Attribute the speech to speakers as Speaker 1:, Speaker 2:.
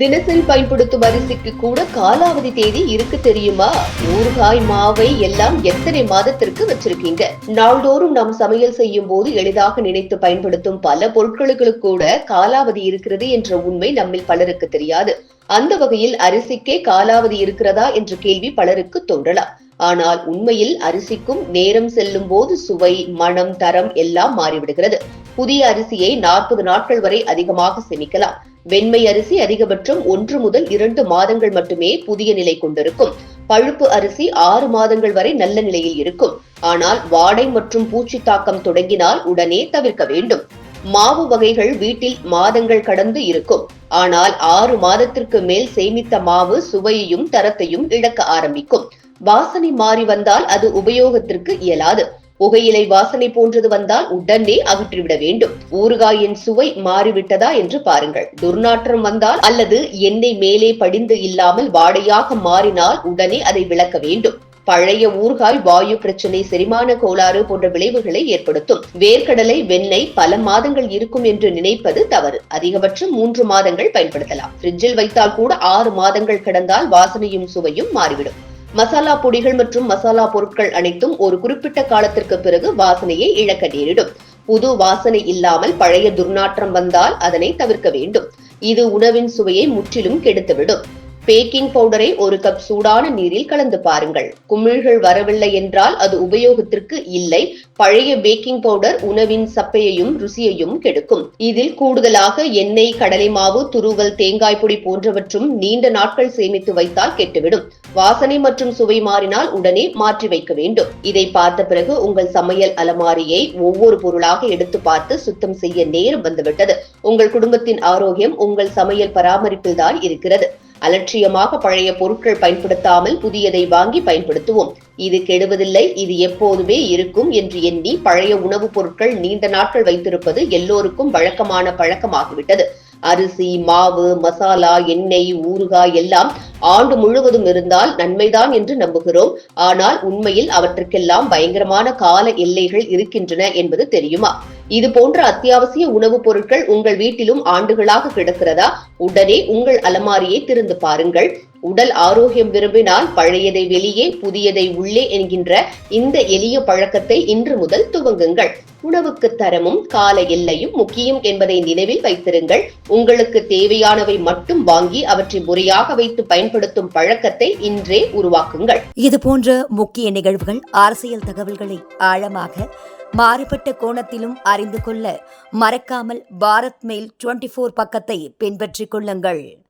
Speaker 1: தினசரி பயன்படுத்தும் அரிசிக்கு கூட காலாவதி தேதி இருக்கு தெரியுமா? ஊறுகாய் மாவை எல்லாம் எத்தனை மாதத்திற்கு வச்சிருக்கீங்க? நாள்தோறும் நாம் சமையல் செய்யும் போது எளிதாக நினைத்து பயன்படுத்தும் பல பொருட்களுக்கு கூட காலாவதி இருக்கிறது என்ற உண்மை நம்மில் பலருக்கு தெரியாது. அந்த வகையில் அரிசிக்கே காலாவதி இருக்கிறதா என்ற கேள்வி பலருக்கு தோன்றலாம். ஆனால் உண்மையில் அரிசிக்கும் நேரம் செல்லும் போது சுவை மனம் தரம் எல்லாம் மாறிவிடுகிறது. புதிய அரிசியை நாற்பது நாட்கள் வரை அதிகமாக சேமிக்கலாம். வெண்மை அரிசி அதிகபட்சம் ஒன்று முதல் இரண்டு மாதங்கள் மட்டுமே புதிய நிலை கொண்டிருக்கும். பழுப்பு அரிசி ஆறு மாதங்கள் வரை நல்ல நிலையில் இருக்கும். ஆனால் வாடை மற்றும் பூச்சி தாக்கம் தொடங்கினால் உடனே தவிர்க்க வேண்டும். மாவு வகைகள் வீட்டில் மாதங்கள் கடந்து இருக்கும். ஆனால் ஆறு மாதத்திற்கு மேல் சேமித்த மாவு சுவையையும் தரத்தையும் இழக்க ஆரம்பிக்கும். வாசனை மாறி வந்தால் அது உபயோகத்திற்கு இயலாது. புகையிலை வாசனை போன்றது வந்தால் உடனே அகற்றிவிட வேண்டும். ஊறுகாயின் சுவை மாறிவிட்டதா என்று பாருங்கள். துர்நாற்றம் வந்தால் அல்லது எண்ணெய் மேலே படிந்து இல்லாமல் வாடையாக மாறினால் உடனே அதை விளக்க வேண்டும். பழைய ஊறுகாய் வாயு பிரச்சனை செரிமான கோளாறு போன்ற விளைவுகளை ஏற்படுத்தும். வேர்க்கடலை வெண்ணெய் பல மாதங்கள் இருக்கும் என்று நினைப்பது தவறு. அதிகபட்சம் மூன்று மாதங்கள் பயன்படுத்தலாம். ஃப்ரிட்ஜில் வைத்தால் கூட ஆறு மாதங்கள் கடந்தால் வாசனையும் சுவையும் மாறிவிடும். மசாலா பொடிகள் மற்றும் மசாலா பொருட்கள் அனைத்தும் ஒரு குறிப்பிட்ட காலத்திற்கு பிறகு வாசனையை இழக்க நேரிடும். புது வாசனை இல்லாமல் பழைய துர்நாற்றம் வந்தால் அதனை தவிர்க்க வேண்டும். இது உணவின் சுவையை முற்றிலும் கெடுத்துவிடும். பேக்கிங் பவுடரை ஒரு கப் சூடான நீரில் கலந்து பாருங்கள். குமிழ்கள் வரவில்லை என்றால் அது உபயோகத்திற்கு இல்லை. பழைய பேக்கிங் பவுடர் உணவின் சப்பையையும் ருசியையும் கெடுக்கும். இதில் கூடுதலாக எண்ணெய் கடலை மாவு துருவல் தேங்காய் பொடி போன்றவற்றும் நீண்ட நாட்கள் சேமித்து வைத்தால் கெட்டுவிடும். வாசனை மற்றும் சுவை மாறினால் உடனே மாற்றி வைக்க வேண்டும். இதை பார்த்த பிறகு உங்கள் சமையல் அலமாரியை ஒவ்வொரு பொருளாக எடுத்து பார்த்து சுத்தம் செய்ய நேரம் வந்துவிட்டது. உங்கள் குடும்பத்தின் ஆரோக்கியம் உங்கள் சமையல் பராமரிப்பில் தான் இருக்கிறது. அலட்சியமாக பழைய பொருட்கள் பயன்படுத்தாமல் புதியதை வாங்கி பயன்படுத்துவோம். இது கெடுவதில்லை இது எப்போதுமே இருக்கும் என்று எண்ணி பழைய உணவுப் பொருட்கள் நீண்ட நாட்கள் வைத்திருப்பது எல்லோருக்கும் வழக்கமான பழக்கமாகிவிட்டது. அரிசி மாவு மசாலா எண்ணெய் ஊறுகாய் எல்லாம் ஆண்டு முழுவதும் இருந்தால் நன்மைதான் என்று நம்புகிறோம். ஆனால் உண்மையில் அவற்றுக்கெல்லாம் பயங்கரமான கால எல்லைகள் இருக்கின்றன என்பது தெரியுமா? இது போன்ற அத்தியாவசிய உணவுப் பொருட்கள் உங்கள் வீட்டிலும் ஆண்டுகளாக கிடக்கிறதா? உடனே உங்கள் அலமாரியை திறந்து பாருங்கள். உடல் ஆரோக்கியம் விரும்பினால் பழையதை வெளியே புதியதை உள்ளே என்கின்ற இந்த எளிய பழக்கத்தை இன்று முதல் துவங்குங்கள். உணவுக்கு தரமும் கால எல்லையும் முக்கியம் என்பதை நினைவில் வைத்திருங்கள். உங்களுக்கு தேவையானவை மட்டும் வாங்கி அவற்றை முறையாக வைத்து பயன்படுத்தும் பழக்கத்தை இன்றே உருவாக்குங்கள்.
Speaker 2: இது போன்ற முக்கிய நிகழ்வுகள் அரசியல் தகவல்களை ஆழமாக மாறுபட்ட கோணத்திலும் அறிந்து கொள்ள மறக்காமல் பாரத் மெயில் டுவெண்டி ஃபோர் பக்கத்தை பின்பற்றிக் கொள்ளுங்கள்.